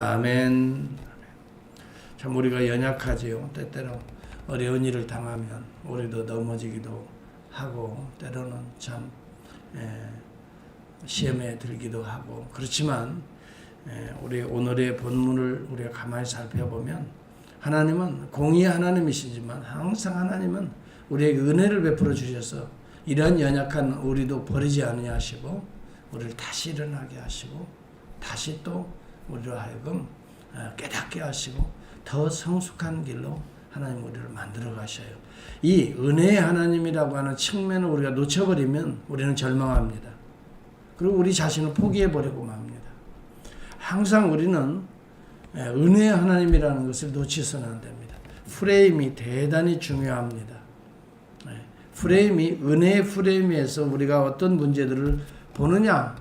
아멘. 참 우리가 연약하지요. 때때로 어려운 일을 당하면 우리도 넘어지기도 하고 때로는 참 예, 시험에 들기도 하고 그렇지만 예, 우리 오늘의 본문을 우리가 가만히 살펴보면 하나님은 공의 하나님이시지만 항상 하나님은 우리에게 은혜를 베풀어 주셔서 이러한 연약한 우리도 버리지 않으냐 하시고 우리를 다시 일어나게 하시고 다시 또 우리로 하여금 어, 깨닫게 하시고 더 성숙한 길로 하나님 우리를 만들어 가셔요. 이 은혜의 하나님이라고 하는 측면을 우리가 놓쳐버리면 우리는 절망합니다. 그리고 우리 자신을 포기해 버리고 맙니다. 항상 우리는 예, 은혜의 하나님이라는 것을 놓치서는 안 됩니다. 프레임이 대단히 중요합니다. 예, 프레임이 은혜의 프레임에서 우리가 어떤 문제들을 보느냐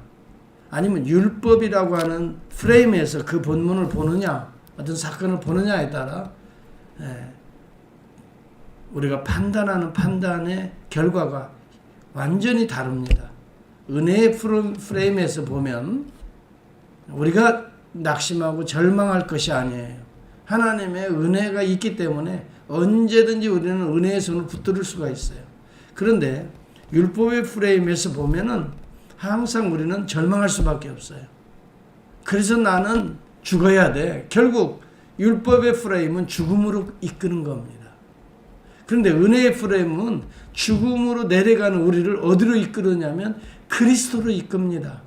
아니면 율법이라고 하는 프레임에서 그 본문을 보느냐 어떤 사건을 보느냐에 따라 예, 우리가 판단하는 판단의 결과가 완전히 다릅니다. 은혜의 프레임에서 보면 우리가 낙심하고 절망할 것이 아니에요. 하나님의 은혜가 있기 때문에 언제든지 우리는 은혜의 손을 붙들을 수가 있어요. 그런데 율법의 프레임에서 보면은 항상 우리는 절망할 수밖에 없어요. 그래서 나는 죽어야 돼. 결국 율법의 프레임은 죽음으로 이끄는 겁니다. 그런데 은혜의 프레임은 죽음으로 내려가는 우리를 어디로 이끌느냐면 그리스도로 이끕니다.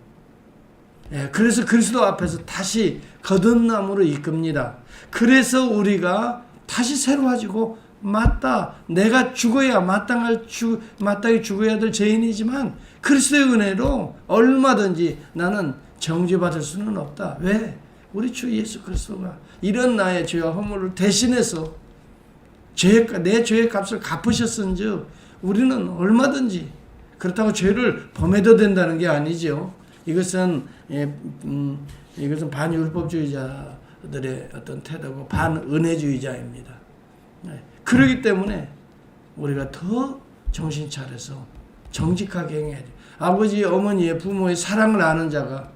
예, 그래서 그리스도 앞에서 다시 거듭남으로 이끕니다. 그래서 우리가 다시 새로워지고 맞다. 내가 죽어야 마땅할 죽 마땅히 죽어야 될 죄인이지만 그리스도의 은혜로 얼마든지 나는 정죄받을 수는 없다. 왜? 우리 주 예수 그리스도가 이런 나의 죄와 허물을 대신해서 죄, 내 죄의 값을 갚으셨은즉 우리는 얼마든지 그렇다고 죄를 범해도 된다는 게 아니죠. 이것은 예, 음, 이것은 반율법주의자들의 어떤 태도고 반은혜주의자입니다. 네. 그렇기 때문에 우리가 더 정신 차려서 정직하게 행해야 돼. 아버지, 어머니의 부모의 사랑을 아는 자가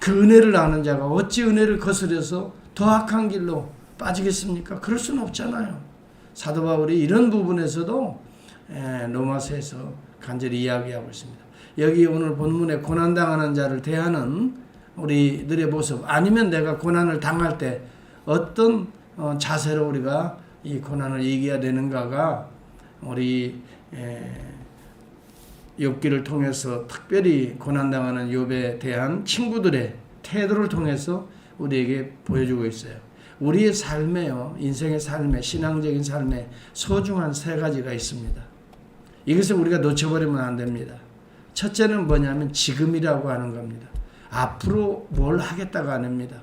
그 은혜를 아는 자가 어찌 은혜를 거스려서 더 악한 길로 빠지겠습니까? 그럴 수는 없잖아요. 사도 바울이 이런 부분에서도 에, 로마서에서 간절히 이야기하고 있습니다. 여기 오늘 본문에 고난 당하는 자를 대하는 우리들의 모습 아니면 내가 고난을 당할 때 어떤 어, 자세로 우리가 이 고난을 이겨야 되는가가 우리 에, 욥기를 통해서 특별히 고난 당하는 욥에 대한 친구들의 태도를 통해서 우리에게 보여주고 있어요. 우리의 삶에요, 인생의 삶에, 신앙적인 삶에 소중한 세 가지가 있습니다. 이것을 우리가 놓쳐버리면 안 됩니다. 첫째는 뭐냐면 지금이라고 하는 겁니다. 앞으로 뭘 하겠다가 아닙니다.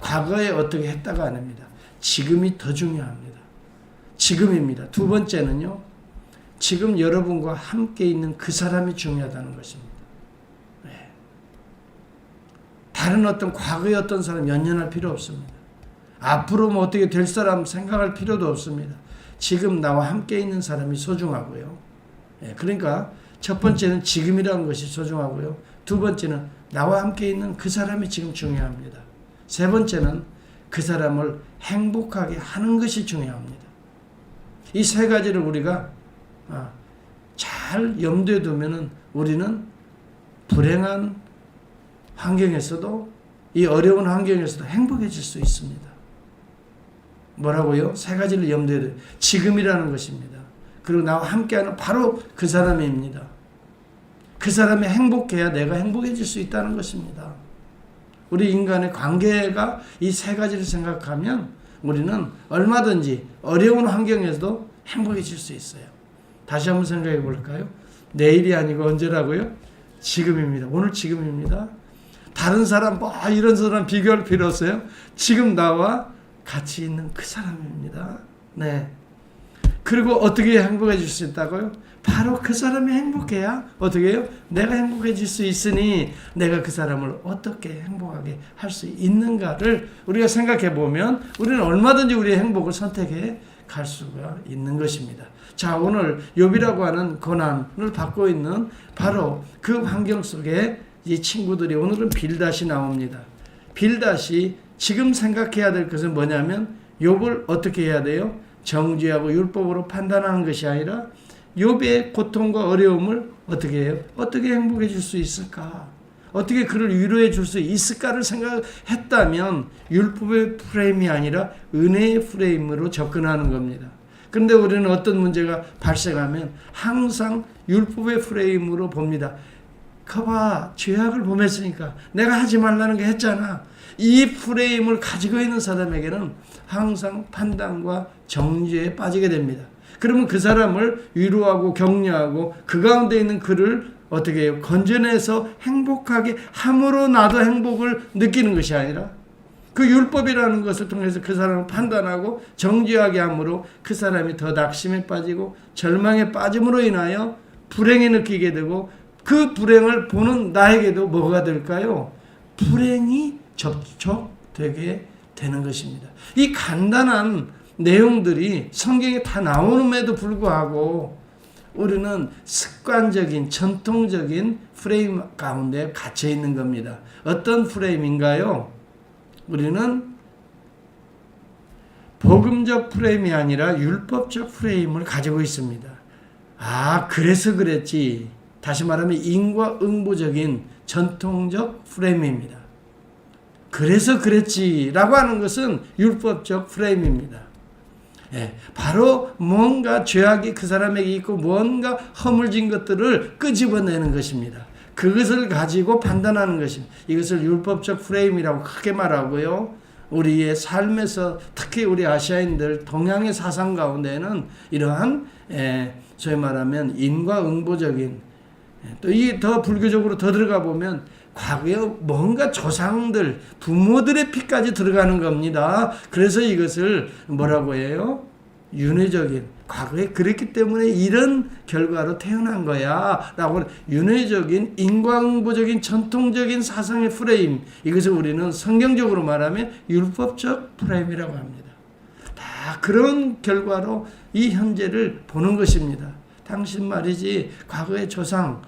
과거에 어떻게 했다가 아닙니다. 지금이 더 중요합니다. 지금입니다. 두 번째는요, 지금 여러분과 함께 있는 그 사람이 중요하다는 것입니다. 네. 다른 어떤 과거의 어떤 사람 연연할 필요 없습니다. 앞으로 뭐 어떻게 될 사람 생각할 필요도 없습니다. 지금 나와 함께 있는 사람이 소중하고요. 예, 그러니까 첫 번째는 지금이라는 것이 소중하고요. 두 번째는 나와 함께 있는 그 사람이 지금 중요합니다. 세 번째는 그 사람을 행복하게 하는 것이 중요합니다. 이 세 가지를 우리가 아, 잘 염두에 두면은 우리는 불행한 환경에서도 이 어려운 환경에서도 행복해질 수 있습니다. 뭐라고요? 세 가지를 염두에 두 지금이라는 것입니다. 그리고 나와 함께하는 바로 그 사람입니다. 그 사람이 행복해야 내가 행복해질 수 있다는 것입니다. 우리 인간의 관계가 이 세 가지를 생각하면 우리는 얼마든지 어려운 환경에서도 행복해질 수 있어요. 다시 한번 생각해 볼까요? 내일이 아니고 언제라고요? 지금입니다. 오늘 지금입니다. 다른 사람 뭐 이런 사람 비교할 필요 없어요. 지금 나와 같이 있는 그 사람입니다. 네. 그리고 어떻게 행복해질 수 있다고요? 바로 그 사람이 행복해야 어떻게 해요? 내가 행복해질 수 있으니 내가 그 사람을 어떻게 행복하게 할 수 있는가를 우리가 생각해 보면 우리는 얼마든지 우리의 행복을 선택해 갈 수가 있는 것입니다. 자, 오늘 욥이라고 하는 고난을 받고 있는 바로 그 환경 속에 이 친구들이 오늘은 빌닷이 나옵니다. 빌닷이 지금 생각해야 될 것은 뭐냐면 욥을 어떻게 해야 돼요? 정죄하고 율법으로 판단하는 것이 아니라 욥의 고통과 어려움을 어떻게 해요? 어떻게 행복해질 수 있을까? 어떻게 그를 위로해 줄 수 있을까를 생각했다면 율법의 프레임이 아니라 은혜의 프레임으로 접근하는 겁니다. 그런데 우리는 어떤 문제가 발생하면 항상 율법의 프레임으로 봅니다. 거봐 죄악을 범했으니까 내가 하지 말라는 게 했잖아. 이 프레임을 가지고 있는 사람에게는 항상 판단과 정죄에 빠지게 됩니다. 그러면 그 사람을 위로하고 격려하고 그 가운데 있는 그를 어떻게 해요? 건져내서 행복하게 함으로 나도 행복을 느끼는 것이 아니라 그 율법이라는 것을 통해서 그 사람을 판단하고 정죄하게 함으로 그 사람이 더 낙심에 빠지고 절망에 빠짐으로 인하여 불행에 느끼게 되고 그 불행을 보는 나에게도 뭐가 될까요? 불행이 접촉되게 되는 것입니다. 이 간단한 내용들이 성경에 다 나오는에도 불구하고 우리는 습관적인 전통적인 프레임 가운데 갇혀 있는 겁니다. 어떤 프레임인가요? 우리는 복음적 프레임이 아니라 율법적 프레임을 가지고 있습니다. 아, 그래서 그랬지. 다시 말하면 인과응보적인 전통적 프레임입니다. 그래서 그랬지라고 하는 것은 율법적 프레임입니다. 예, 바로 뭔가 죄악이 그 사람에게 있고 뭔가 허물진 것들을 끄집어내는 것입니다. 그것을 가지고 판단하는 것입니다. 이것을 율법적 프레임이라고 크게 말하고요. 우리의 삶에서 특히 우리 아시아인들 동양의 사상 가운데는 이러한 예, 소위 말하면 인과응보적인 예, 또이 더 불교적으로 더 들어가 보면 과거에 뭔가 조상들, 부모들의 피까지 들어가는 겁니다. 그래서 이것을 뭐라고 해요? 윤회적인 과거에 그랬기 때문에 이런 결과로 태어난 거야 라고 윤회적인 인과응보적인 전통적인 사상의 프레임 이것을 우리는 성경적으로 말하면 율법적 프레임이라고 합니다. 다 그런 결과로 이 현재를 보는 것입니다. 당신 말이지 과거의 조상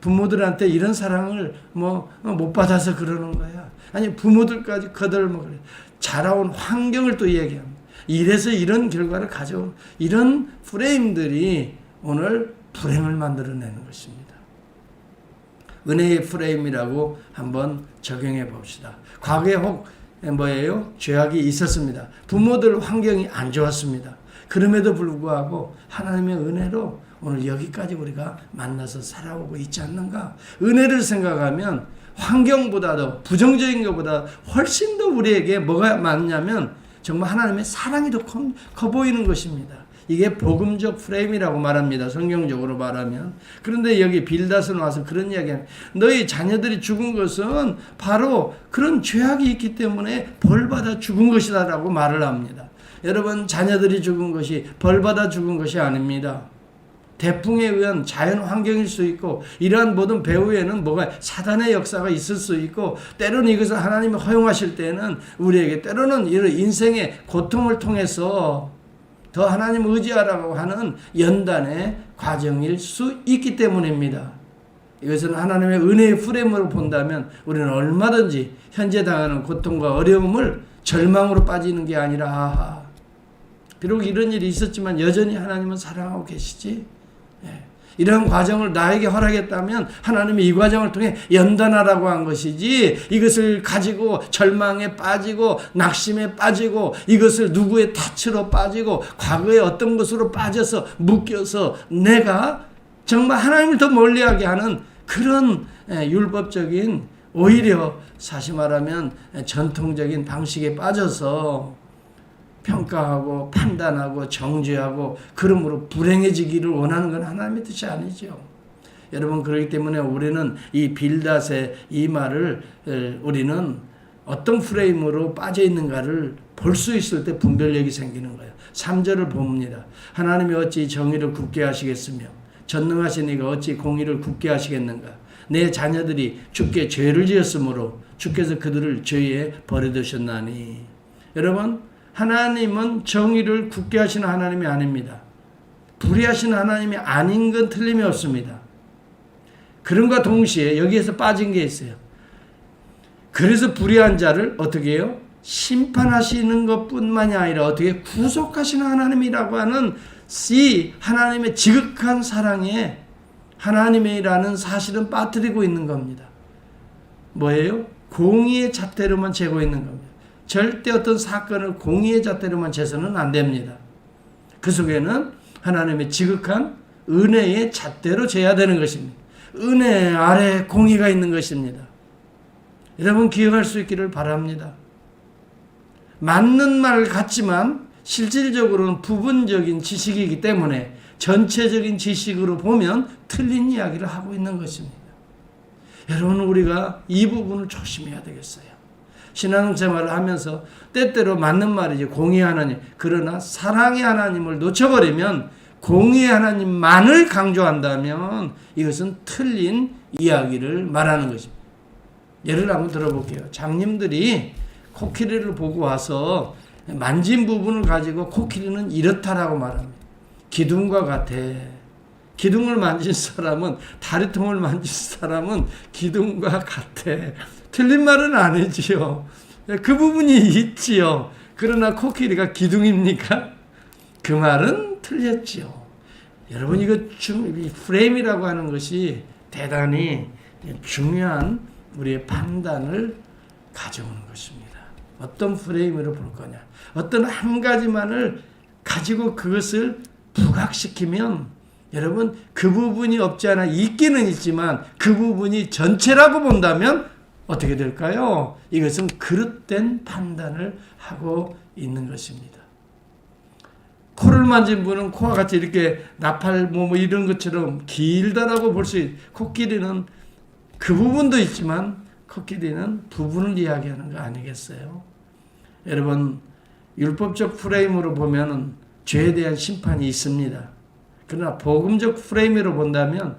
부모들한테 이런 사랑을 뭐 못 받아서 그러는 거야. 아니 부모들까지 거들먹 그래. 자라온 환경을 또 얘기합니다. 이래서 이런 결과를 가져온 이런 프레임들이 오늘 불행을 만들어내는 것입니다. 은혜의 프레임이라고 한번 적용해 봅시다. 과거에 혹 뭐예요? 죄악이 있었습니다. 부모들 환경이 안 좋았습니다. 그럼에도 불구하고 하나님의 은혜로 오늘 여기까지 우리가 만나서 살아오고 있지 않는가? 은혜를 생각하면 환경보다도 부정적인 것보다 훨씬 더 우리에게 뭐가 많냐면 정말 하나님의 사랑이 더커 보이는 것입니다. 이게 복음적 프레임이라고 말합니다. 성경적으로 말하면. 그런데 여기 빌다스는 와서 그런 이야기합니다. 너희 자녀들이 죽은 것은 바로 그런 죄악이 있기 때문에 벌받아 죽은 것이다라고 말을 합니다. 여러분 자녀들이 죽은 것이 벌받아 죽은 것이 아닙니다. 대풍에 의한 자연 환경일 수 있고 이러한 모든 배후에는 뭐가 사단의 역사가 있을 수 있고 때로는 이것을 하나님이 허용하실 때는 우리에게 때로는 이런 인생의 고통을 통해서 더 하나님 의지하라고 하는 연단의 과정일 수 있기 때문입니다. 이것은 하나님의 은혜의 프레임으로 본다면 우리는 얼마든지 현재 당하는 고통과 어려움을 절망으로 빠지는 게 아니라. 비록 이런 일이 있었지만 여전히 하나님은 사랑하고 계시지. 예. 이런 과정을 나에게 허락했다면 하나님이 이 과정을 통해 연단하라고 한 것이지 이것을 가지고 절망에 빠지고 낙심에 빠지고 이것을 누구의 탓으로 빠지고 과거의 어떤 것으로 빠져서 묶여서 내가 정말 하나님을 더 멀리하게 하는 그런 예, 율법적인 오히려 사실 말하면 전통적인 방식에 빠져서 평가하고 판단하고 정죄하고 그러므로 불행해지기를 원하는 건 하나님의 뜻이 아니죠. 여러분 그렇기 때문에 우리는 이 빌닷의 이 말을 우리는 어떤 프레임으로 빠져 있는가를 볼 수 있을 때 분별력이 생기는 거예요. 3절을 봅니다. 하나님이 어찌 정의를 굳게 하시겠으며 전능하신 이가 어찌 공의를 굳게 하시겠는가? 내 자녀들이 주께 죄를 지었으므로 주께서 그들을 죄에 버려두셨나니. 여러분 하나님은 정의를 굳게 하시는 하나님이 아닙니다. 불의하시는 하나님이 아닌 건 틀림이 없습니다. 그런과 동시에 여기에서 빠진 게 있어요. 그래서 불의한 자를 어떻게 해요? 심판하시는 것뿐만이 아니라 어떻게 구속하시는 하나님이라고 하는 이 하나님의 지극한 사랑에 하나님이라는 사실은 빠뜨리고 있는 겁니다. 뭐예요? 공의의 잣대로만 재고 있는 겁니다. 절대 어떤 사건을 공의의 잣대로만 재서는 안 됩니다. 그 속에는 하나님의 지극한 은혜의 잣대로 재야 되는 것입니다. 은혜 아래 공의가 있는 것입니다. 여러분 기억할 수 있기를 바랍니다. 맞는 말 같지만 실질적으로는 부분적인 지식이기 때문에 전체적인 지식으로 보면 틀린 이야기를 하고 있는 것입니다. 여러분 우리가 이 부분을 조심해야 되겠어요. 신앙생활을 하면서 때때로 맞는 말이지 공의 하나님 그러나 사랑의 하나님을 놓쳐버리면 공의 하나님만을 강조한다면 이것은 틀린 이야기를 말하는 것입니다. 예를 한번 들어볼게요. 장님들이 코끼리를 보고 와서 만진 부분을 가지고 코끼리는 이렇다라고 말합니다. 기둥과 같아. 기둥을 만진 사람은 다리통을 만진 사람은 기둥과 같아. 틀린 말은 아니지요. 그 부분이 있지요. 그러나 코끼리가 기둥입니까? 그 말은 틀렸지요. 여러분 이거 중, 프레임이라고 하는 것이 대단히 중요한 우리의 판단을 가져오는 것입니다. 어떤 프레임으로 볼 거냐. 어떤 한 가지만을 가지고 그것을 부각시키면 여러분 그 부분이 없지 않아 있기는 있지만 그 부분이 전체라고 본다면 어떻게 될까요? 이것은 그릇된 판단을 하고 있는 것입니다. 코를 만진 분은 코와 같이 이렇게 나팔 뭐, 뭐 이런 것처럼 길다라고 볼 수 있. 코끼리는 그 부분도 있지만 코끼리는 부분을 이야기하는 거 아니겠어요? 여러분 율법적 프레임으로 보면은 죄에 대한 심판이 있습니다. 그러나 복음적 프레임으로 본다면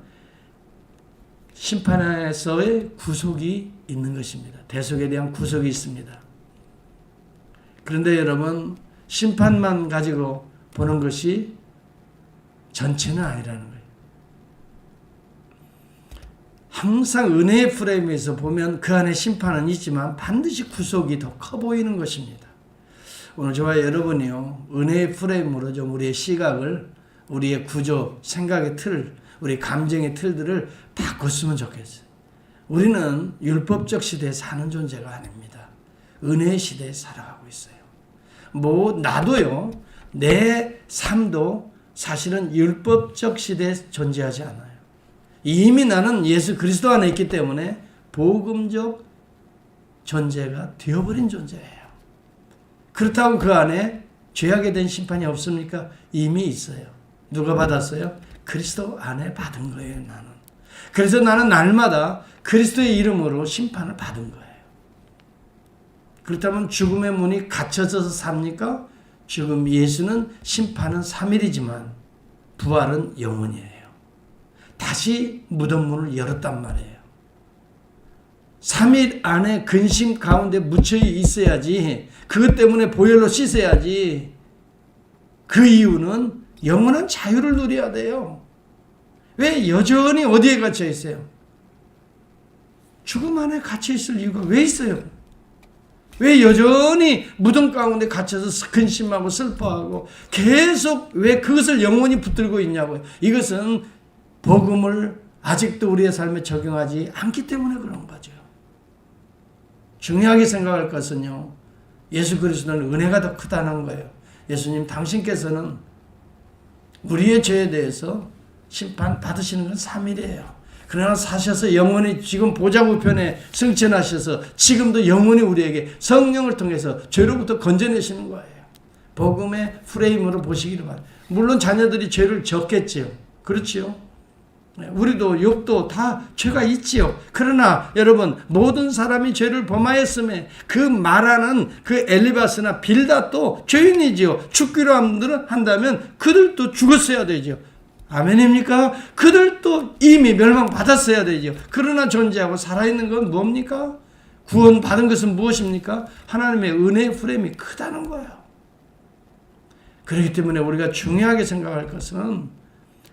심판에서의 구속이 있는 것입니다. 대속에 대한 구속이 있습니다. 그런데 여러분 심판만 가지고 보는 것이 전체는 아니라는 거예요. 항상 은혜의 프레임에서 보면 그 안에 심판은 있지만 반드시 구속이 더 커 보이는 것입니다. 오늘 저와 여러분이요, 은혜의 프레임으로 좀 우리의 시각을, 우리의 구조, 생각의 틀, 우리 감정의 틀들을 바꿨으면 좋겠어요. 우리는 율법적 시대에 사는 존재가 아닙니다. 은혜의 시대에 살아가고 있어요. 뭐, 나도요, 내 삶도 사실은 율법적 시대에 존재하지 않아요. 이미 나는 예수 그리스도 안에 있기 때문에 복음적 존재가 되어버린 존재예요. 그렇다고 그 안에 죄하게 된 심판이 없습니까? 이미 있어요. 누가 받았어요? 그리스도 안에 받은 거예요, 나는. 그래서 나는 날마다 그리스도의 이름으로 심판을 받은 거예요. 그렇다면 죽음의 문이 갇혀져서 삽니까? 지금 예수는 심판은 3일이지만 부활은 영원이에요. 다시 무덤 문을 열었단 말이에요. 3일 안에 근심 가운데 묻혀 있어야지. 그것 때문에 보혈로 씻어야지. 그 이유는 영원한 자유를 누려야 돼요. 왜 여전히 어디에 갇혀 있어요? 죽음 안에 갇혀 있을 이유가 왜 있어요? 왜 여전히 무덤 가운데 갇혀서 근심하고 슬퍼하고 계속 왜 그것을 영원히 붙들고 있냐고요? 이것은 복음을 아직도 우리의 삶에 적용하지 않기 때문에 그런 거죠. 중요하게 생각할 것은요. 예수 그리스도는 은혜가 더 크다는 거예요. 예수님 당신께서는 우리의 죄에 대해서 심판 받으시는 건 3일이에요. 그러나 사셔서 영원히 지금 보좌우편에 승천하셔서 지금도 영원히 우리에게 성령을 통해서 죄로부터 건져내시는 거예요. 복음의 프레임으로 보시기를 바랍니다. 물론 자녀들이 죄를 졌겠지요. 그렇지요. 우리도 욕도 다 죄가 있지요. 그러나 여러분 모든 사람이 죄를 범하였음에 그 말하는 그 엘리바스나 빌다도 죄인이지요. 죽기로 한다면 그들도 죽었어야 되죠. 아멘입니까? 그들도 이미 멸망받았어야 되죠. 그러나 존재하고 살아있는 건 뭡니까? 구원받은 것은 무엇입니까? 하나님의 은혜의 프레임이 크다는 거예요. 그렇기 때문에 우리가 중요하게 생각할 것은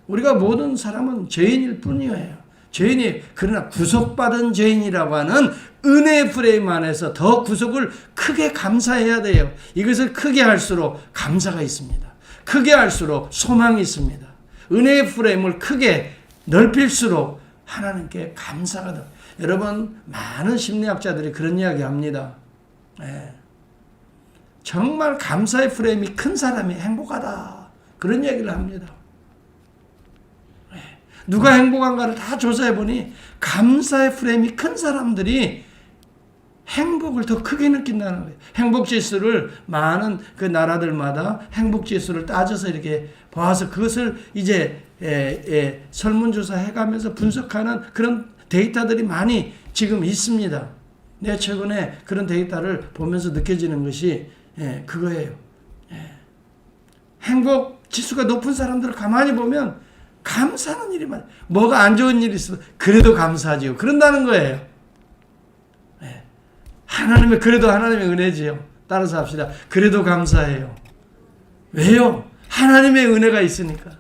우리가 모든 사람은 죄인일 뿐이에요. 죄인이 그러나 구속받은 죄인이라고 하는 은혜의 프레임 안에서 더 구속을 크게 감사해야 돼요. 이것을 크게 할수록 감사가 있습니다. 크게 할수록 소망이 있습니다. 은혜의 프레임을 크게 넓힐수록 하나님께 감사가 더. 여러분 많은 심리학자들이 그런 이야기 합니다. 예. 정말 감사의 프레임이 큰 사람이 행복하다. 그런 얘기를 합니다. 예. 누가 행복한가를 다 조사해 보니 감사의 프레임이 큰 사람들이 행복을 더 크게 느낀다는 거예요. 행복 지수를 많은 그 나라들마다 행복 지수를 따져서 이렇게 봐서 그것을 이제 에, 에, 설문조사 해가면서 분석하는 그런 데이터들이 많이 지금 있습니다. 내 최근에 그런 데이터를 보면서 느껴지는 것이 예, 그거예요. 예. 행복 지수가 높은 사람들을 가만히 보면 감사하는 일이 많아요. 뭐가 안 좋은 일이 있어 그래도 감사하지요. 그런다는 거예요. 예. 하나님의 그래도 하나님의 은혜지요. 따라서 합시다. 그래도 감사해요. 왜요? 하나님의 은혜가 있으니까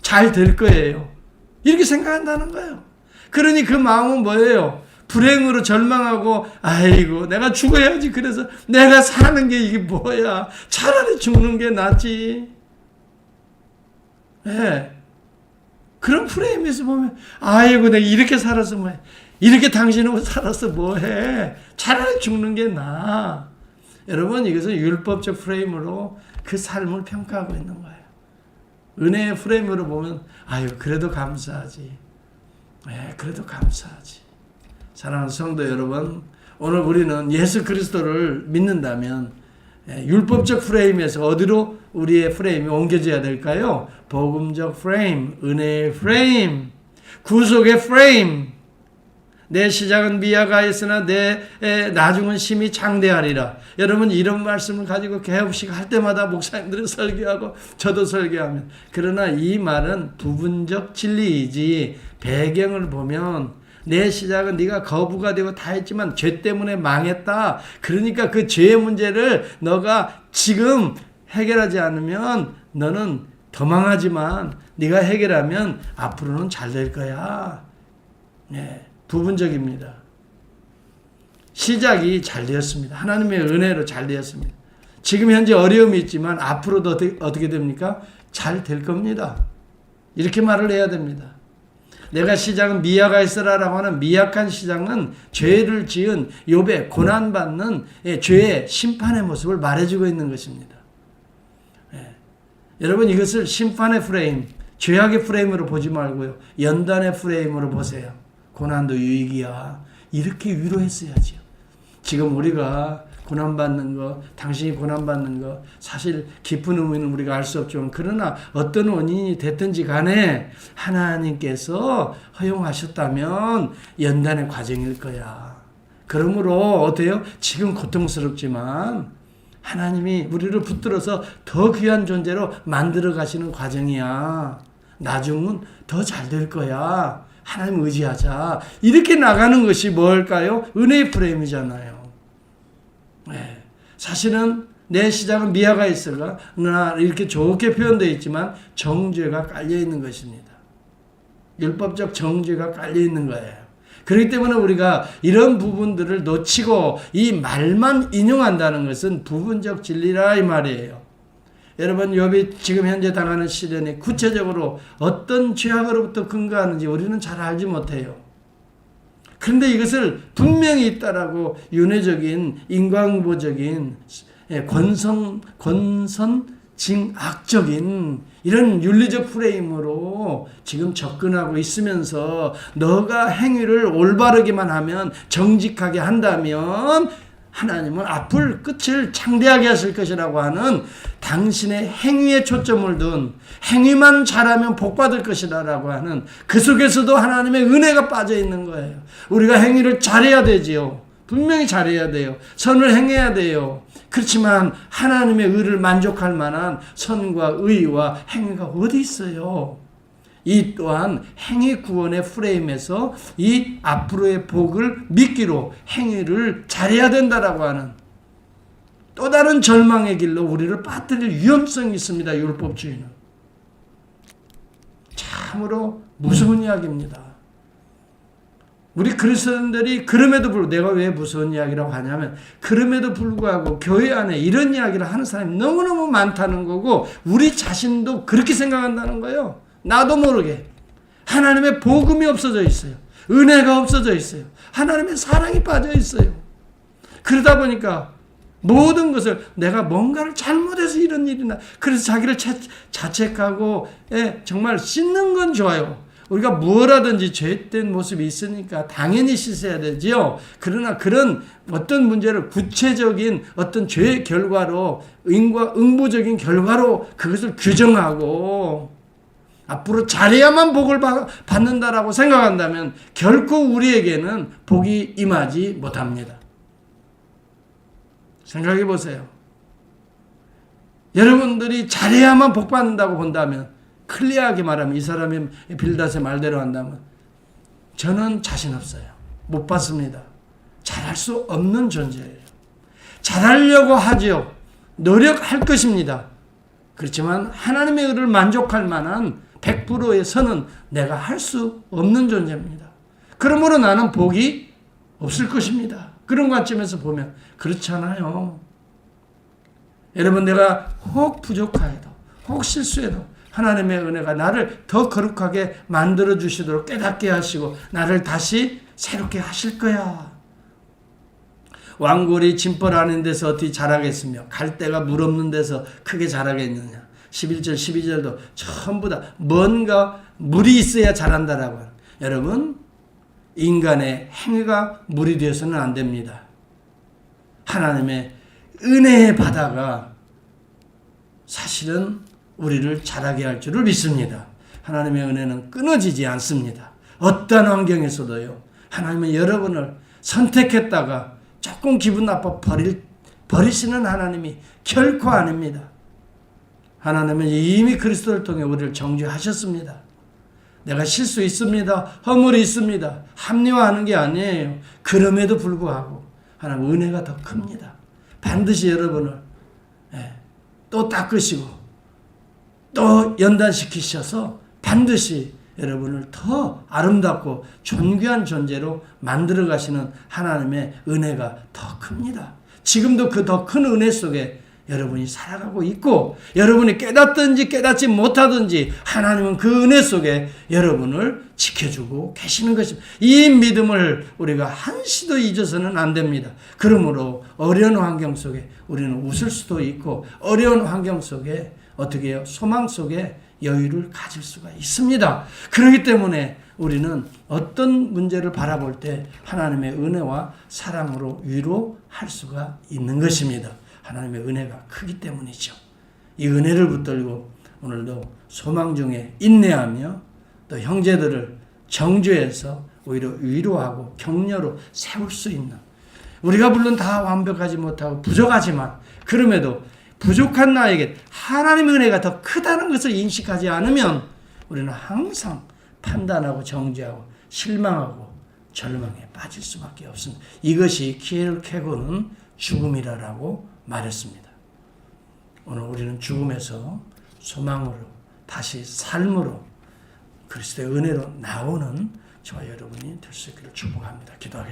잘 될 거예요. 이렇게 생각한다는 거예요. 그러니 그 마음은 뭐예요? 불행으로 절망하고 아이고 내가 죽어야지 그래서 내가 사는 게 이게 뭐야 차라리 죽는 게 낫지 예 네. 그런 프레임에서 보면 아이고 내가 이렇게 살아서 뭐해 이렇게 당신하고 살아서 뭐해 차라리 죽는 게 나아 여러분 이것은 율법적 프레임으로 그 삶을 평가하고 있는 거예요 은혜의 프레임으로 보면 아유 그래도 감사하지 네, 그래도 감사하지 사랑하는 성도 여러분, 오늘 우리는 예수 그리스도를 믿는다면 예, 율법적 프레임에서 어디로 우리의 프레임이 옮겨져야 될까요? 복음적 프레임, 은혜의 프레임, 구속의 프레임. 내 시작은 미아가 있으나 내 나중은 심히 창대하리라. 여러분 이런 말씀을 가지고 개업식 할 때마다 목사님들이 설교하고 저도 설교하면 그러나 이 말은 부분적 진리이지 배경을 보면 내 시작은 네가 거부가 되고 다 했지만 죄 때문에 망했다. 그러니까 그 죄의 문제를 너가 지금 해결하지 않으면 너는 더 망하지만 네가 해결하면 앞으로는 잘 될 거야. 네, 부분적입니다. 시작이 잘 되었습니다. 하나님의 은혜로 잘 되었습니다. 지금 현재 어려움이 있지만 앞으로도 어떻게, 됩니까? 잘 될 겁니다. 이렇게 말을 해야 됩니다. 내가 시작은 미아가 있으라라고 하는 미약한 시작은 죄를 지은 욥의 고난받는 예, 죄의 심판의 모습을 말해주고 있는 것입니다. 예. 여러분 이것을 심판의 프레임, 죄악의 프레임으로 보지 말고요. 연단의 프레임으로 보세요. 고난도 유익이야. 이렇게 위로했어야죠. 지금 우리가 고난받는 거, 당신이 고난받는 거, 사실 깊은 의미는 우리가 알 수 없지만, 그러나 어떤 원인이 됐든지 간에 하나님께서 허용하셨다면 연단의 과정일 거야. 그러므로 어때요? 지금 고통스럽지만 하나님이 우리를 붙들어서 더 귀한 존재로 만들어 가시는 과정이야. 나중은 더 잘 될 거야. 하나님 의지하자. 이렇게 나가는 것이 뭘까요? 은혜의 프레임이잖아요. 네. 사실은 내 시작은 미아가 있어가 이렇게 좋게 표현되어 있지만 정죄가 깔려 있는 것입니다. 율법적 정죄가 깔려 있는 거예요. 그렇기 때문에 우리가 이런 부분들을 놓치고 이 말만 인용한다는 것은 부분적 진리라 이 말이에요. 여러분 욥이 지금 현재 당하는 시련이 구체적으로 어떤 죄악으로부터 근거하는지 우리는 잘 알지 못해요. 그런데 이것을 분명히 있다라고 윤회적인 인광보적인 예, 권성 권선 징악적인 이런 윤리적 프레임으로 지금 접근하고 있으면서 너가 행위를 올바르게만 하면 정직하게 한다면 하나님은 앞을 끝을 창대하게 하실 것이라고 하는 당신의 행위에 초점을 둔 행위만 잘하면 복 받을 것이라고 하는 그 속에서도 하나님의 은혜가 빠져 있는 거예요. 우리가 행위를 잘해야 되지요. 분명히 잘해야 돼요. 선을 행해야 돼요. 그렇지만 하나님의 의를 만족할 만한 선과 의와 행위가 어디 있어요? 이 또한 행위 구원의 프레임에서 이 앞으로의 복을 믿기로 행위를 잘해야 된다라고 하는 또 다른 절망의 길로 우리를 빠뜨릴 위험성이 있습니다. 율법주의는. 참으로 무서운 이야기입니다. 우리 그리스도인들이 그럼에도 불구하고 내가 왜 무서운 이야기라고 하냐면 그럼에도 불구하고 교회 안에 이런 이야기를 하는 사람이 너무너무 많다는 거고 우리 자신도 그렇게 생각한다는 거예요. 나도 모르게 하나님의 복음이 없어져 있어요. 은혜가 없어져 있어요. 하나님의 사랑이 빠져 있어요. 그러다 보니까 모든 것을 내가 뭔가를 잘못해서 이런 일이 나. 그래서 자기를 자, 자책하고 예, 정말 씻는 건 좋아요. 우리가 뭐라든지 죄된 모습이 있으니까 당연히 씻어야 되지요. 그러나 그런 어떤 문제를 구체적인 어떤 죄의 결과로 응과 응부적인 결과로 그것을 규정하고 앞으로 잘해야만 복을 받- 받는다라고 생각한다면 결코 우리에게는 복이 임하지 못합니다. 생각해 보세요. 여러분들이 잘해야만 복 받는다고 본다면 클리어하게 말하면 이 사람이 빌닷의 말대로 한다면 저는 자신 없어요. 못 받습니다. 잘할 수 없는 존재예요. 잘하려고 하지요. 노력할 것입니다. 그렇지만 하나님의 의를 만족할 만한 100%의 선은 내가 할 수 없는 존재입니다. 그러므로 나는 복이 없을 것입니다. 그런 관점에서 보면 그렇잖아요. 여러분 내가 혹 부족하여도 혹 실수해도 하나님의 은혜가 나를 더 거룩하게 만들어 주시도록 깨닫게 하시고 나를 다시 새롭게 하실 거야. 왕골이 짐벌 아는 데서 어떻게 자라겠으며 갈대가 물 없는 데서 크게 자라겠느냐. 11절 12절도 전부 다 뭔가 물이 있어야. 하는. 여러분 인간의 행위가 물이 되어서는 안 됩니다. 하나님의 은혜의 바다가 사실은 우리를 자라게 할 줄을 믿습니다. 하나님의 은혜는 끊어지지 않습니다. 어떤 환경에서도요. 하나님은 여러분을 선택했다가 조금 기분 나빠 버릴, 버리시는 하나님이 결코 아닙니다. 하나님은 이미 그리스도를 통해 우리를 정죄하셨습니다. 내가 실수 있습니다. 허물이 있습니다. 합리화하는 게 아니에요. 그럼에도 불구하고 하나님 은혜가 더 큽니다. 반드시 여러분을 예, 또 닦으시고 또 연단시키셔서 반드시 여러분을 더 아름답고 존귀한 존재로 만들어 가시는 하나님의 은혜가 더 큽니다. 지금도 그 더 큰 은혜 속에 여러분이 살아가고 있고 여러분이 깨닫든지 깨닫지 못하든지 하나님은 그 은혜 속에 여러분을 지켜주고 계시는 것입니다. 이 믿음을 우리가 한시도 잊어서는 안 됩니다. 그러므로 어려운 환경 속에 우리는 웃을 수도 있고 어려운 환경 속에 어떻게 해요? 소망 속에 여유를 가질 수가 있습니다. 그렇기 때문에 우리는 어떤 문제를 바라볼 때 하나님의 은혜와 사랑으로 위로할 수가 있는 것입니다. 하나님의 은혜가 크기 때문이죠. 이 은혜를 붙들고 오늘도 소망 중에 인내하며 또 형제들을 정죄해서 오히려 위로하고 격려로 세울 수 있는 우리가 물론 다 완벽하지 못하고 부족하지만 그럼에도 부족한 나에게 하나님의 은혜가 더 크다는 것을 인식하지 않으면 우리는 항상 판단하고 정죄하고 실망하고 절망에 빠질 수밖에 없습니다. 이것이 기회를 캐고는 죽음이라라고 말했습니다. 오늘 우리는 죽음에서 소망으로 다시 삶으로 그리스도의 은혜로 나오는 저와 여러분이 될 수 있기를 축복합니다. 기도하겠습니다.